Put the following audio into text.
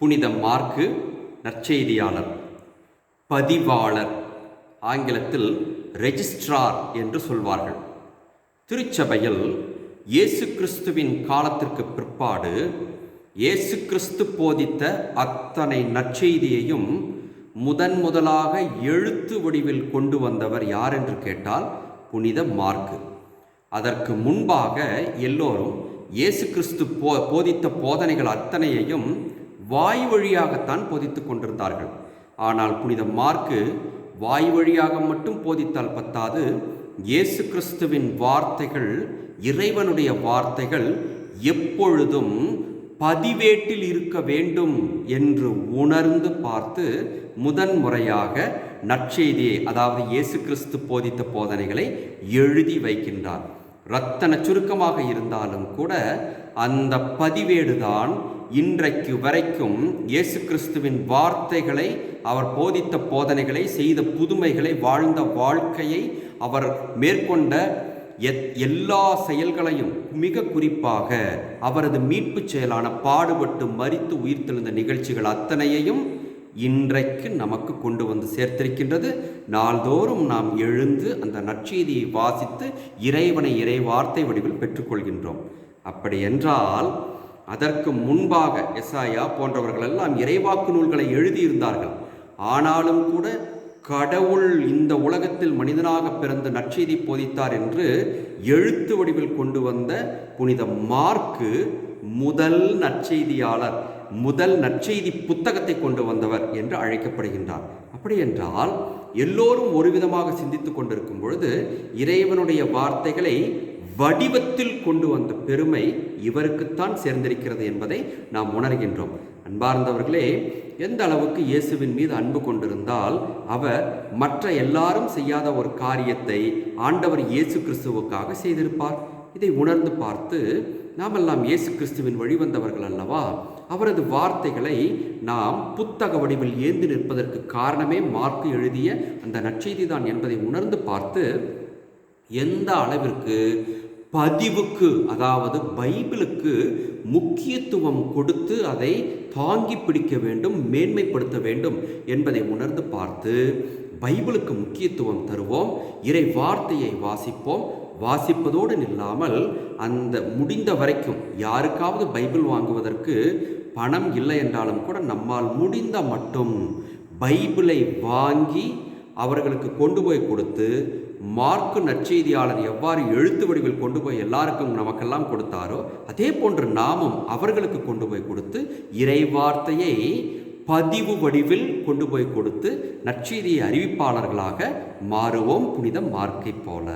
புனித மார்க்கு நற்செய்தியாளர் பதிவாளர் ஆங்கிலத்தில் ரெஜிஸ்ட்ரார் என்று சொல்வார்கள். திருச்சபையில் இயேசு கிறிஸ்துவின் காலத்திற்கு பிற்பாடு இயேசு கிறிஸ்து போதித்த அத்தனை நற்செய்தியையும் முதன் முதலாக எழுத்து வடிவில் கொண்டு வந்தவர் யார் என்று கேட்டால் புனித மார்க்கு. அதற்கு முன்பாக எல்லோரும் இயேசு கிறிஸ்து போ போதித்த போதனைகள் அத்தனையையும் வாய் வழியாகத்தான் போதித்து கொண்டிருந்தார்கள். ஆனால் புனித மார்க்கு வாய் வழியாக மட்டும் போதித்தால் பத்தாது. இயேசு கிறிஸ்துவின் வார்த்தைகள் இறைவனுடைய வார்த்தைகள் எப்பொழுதும் பதிவேட்டில் இருக்க வேண்டும் என்று உணர்ந்து பார்த்து முதன் முறையாக நற்செய்தியை அதாவது இயேசு கிறிஸ்து போதித்த போதனைகளை எழுதி வைக்கின்றார். ரத்தன சுருக்கமாக இருந்தாலும் கூட அந்த பதிவேடுதான் இன்றைக்கு வரைக்கும் இயேசு கிறிஸ்துவின் வார்த்தைகளை அவர் போதித்த போதனைகளை செய்த புதுமைகளை வாழ்ந்த வாழ்க்கையை அவர் மேற்கொண்ட எத் எல்லா செயல்களையும் மிக குறிப்பாக அவரது மீட்புச் செயலான பாடுபட்டு மறித்து உயிர்த்தெழுந்த நிகழ்ச்சிகள் அத்தனையையும் இன்றைக்கு நமக்கு கொண்டு வந்து சேர்த்திருக்கின்றது. நாள்தோறும் நாம் எழுந்து அந்த நற்செய்தியை வாசித்து இறைவனை இறை வார்த்தை வடிவில் பெற்றுக்கொள்கின்றோம். அப்படி என்றால் அதற்கு முன்பாக எஸ்ஐயா போன்றவர்கள் எல்லாம் இறைவாக்கு நூல்களை எழுதியிருந்தார்கள். ஆனாலும் கூட கடவுள் இந்த உலகத்தில் மனிதனாக பிறந்து நற்செய்தி போதித்தார் என்று எழுத்து வடிவில் கொண்டு வந்த புனித மார்க்கு முதல் நற்செய்தியாளர் முதல் நற்செய்தி புத்தகத்தை கொண்டு வந்தவர் என்று அழைக்கப்படுகின்றார். அப்படி என்றால் எல்லோரும் ஒரு விதமாக சிந்தித்துக் கொண்டிருக்கும் பொழுது இறைவனுடைய வார்த்தைகளை வடிவத்தில் கொண்டு வந்த பெருமை இவருக்குத்தான் சேர்ந்திருக்கிறது என்பதை நாம் உணர்கின்றோம். அன்பார்ந்தவர்களே எந்த அளவுக்கு இயேசுவின் மீது அன்பு கொண்டிருந்தால் அவர் மற்ற எல்லாரும் செய்யாத ஒரு காரியத்தை ஆண்டவர் இயேசு கிறிஸ்துவுக்காக செய்திருப்பார். இதை உணர்ந்து பார்த்து நாமெல்லாம் இயேசு கிறிஸ்துவின் வழிவந்தவர்கள் அல்லவா? அவரது வார்த்தைகளை நாம் புத்தக வடிவில் ஏந்து நிற்பதற்கு காரணமே மார்க்கு எழுதிய அந்த நற்செய்தி தான் என்பதை உணர்ந்து பார்த்து எந்த அளவிற்கு பதிவுக்கு அதாவது பைபிளுக்கு முக்கியத்துவம் கொடுத்து அதை தாங்கி பிடிக்க வேண்டும் மேன்மைப்படுத்த வேண்டும் என்பதை உணர்ந்து பார்த்து பைபிளுக்கு முக்கியத்துவம் தருவோம் இறை வார்த்தையை வாசிப்போம் வாசிப்பதோடு நில்லாமல் அந்த முடிந்த வரைக்கும் யாருக்காவது பைபிள் வாங்குவதற்கு பணம் இல்லை என்றாலும் கூட நம்மால் முடிந்த மட்டும் பைபிளை வாங்கி அவர்களுக்கு கொண்டு போய் கொடுத்து மார்க்கு நற்செய்தியாளர் எவ்வாறு எழுத்து வடிவில் கொண்டு போய் எல்லாருக்கும் நமக்கெல்லாம் கொடுத்தாரோ அதே போன்று நாமும் அவர்களுக்கு கொண்டு போய் கொடுத்து இறை வார்த்தையை பதிவு வடிவில் கொண்டு போய் கொடுத்து நற்செய்தியை அறிவிப்பாளர்களாக மாறுவோம் புனித மார்க்கை போல.